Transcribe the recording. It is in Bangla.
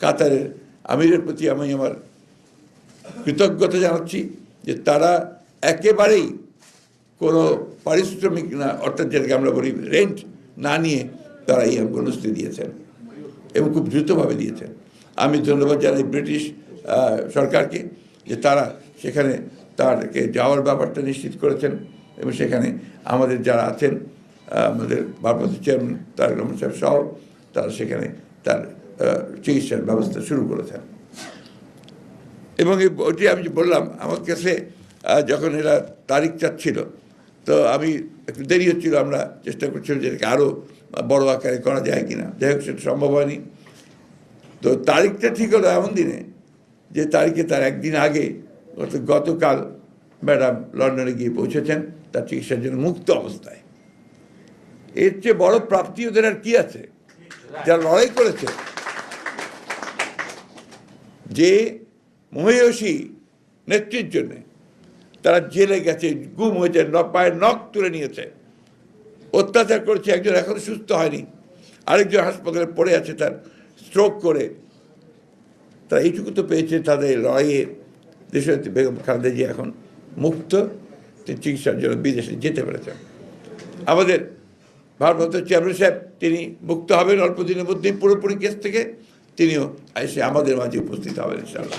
কাতারের আমিরের প্রতি আমি আমার কৃতজ্ঞতা জানাচ্ছি যে তারা একেবারেই কোনো পারিশ্রমিক না, অর্থাৎ যেটাকে আমরা বলি রেন্ট না নিয়ে তারা এই অ্যাম্বুলেন্সটি দিয়েছেন এবং খুব দ্রুতভাবে দিয়েছেন। আমি ধন্যবাদ জানাই ব্রিটিশ সরকারকে যে তারা সেখানে তারকে যাওয়ার ব্যাপারটা নিশ্চিত করেছেন এবং সেখানে আমাদের যারা আছেন আমাদের ভারপ্রাপ্ত চেয়ারম্যান তার সাহেব সহ তারা সেখানে তার চিকিৎসার ব্যবস্থা শুরু করেছেন। এবং এই ওটি আমি বললাম আমার কাছে যখন এরা তারিখ চাচ্ছিল, তো আমি একটু দেরি হচ্ছিল, আমরা চেষ্টা করছিলাম যে এটাকে আরও বড় আকারে করা যায় কিনা। যাই হোক, সেটা সম্ভব হয়নি। তো তারিখটা ঠিক হলো এমন দিনে, যে তারিখে তার একদিন আগে গত, গতকাল ম্যাডাম লন্ডনে গিয়ে পৌঁছেছেন, তার চিকিৎসার জন্য মুক্ত অবস্থায়। এর চেয়ে বড় প্রাপ্তি ওদের আর কি আছে? যারা লড়াই করেছে যে মহিষী নেত্রীর জন্যে তারা জেলে গেছে, গুম হয়েছে পায়ের নখ তুলে নিয়েছে। অত্যাচার করেছে, একজন এখন সুস্থ হয়নি। আরেকজন হাসপাতালে পড়ে আছে তার স্ট্রোক করে। তারা এইটুকু তো পেয়েছে তাদের লড়াইয়ে দেশের বেগম খালেদা জি এখন মুক্ত। তিনি চিকিৎসার জন্য বিদেশে যেতে পেরেছেন। আমাদের ভারপ্রাপ্ত চেয়ারম্যান সাহেব, তিনি মুক্ত হবেন অল্প দিনের মধ্যেই পুরোপুরি কেস থেকে। তিনিও এসে আমাদের মাঝে উপস্থিত হবেন ইনশাআল্লাহ।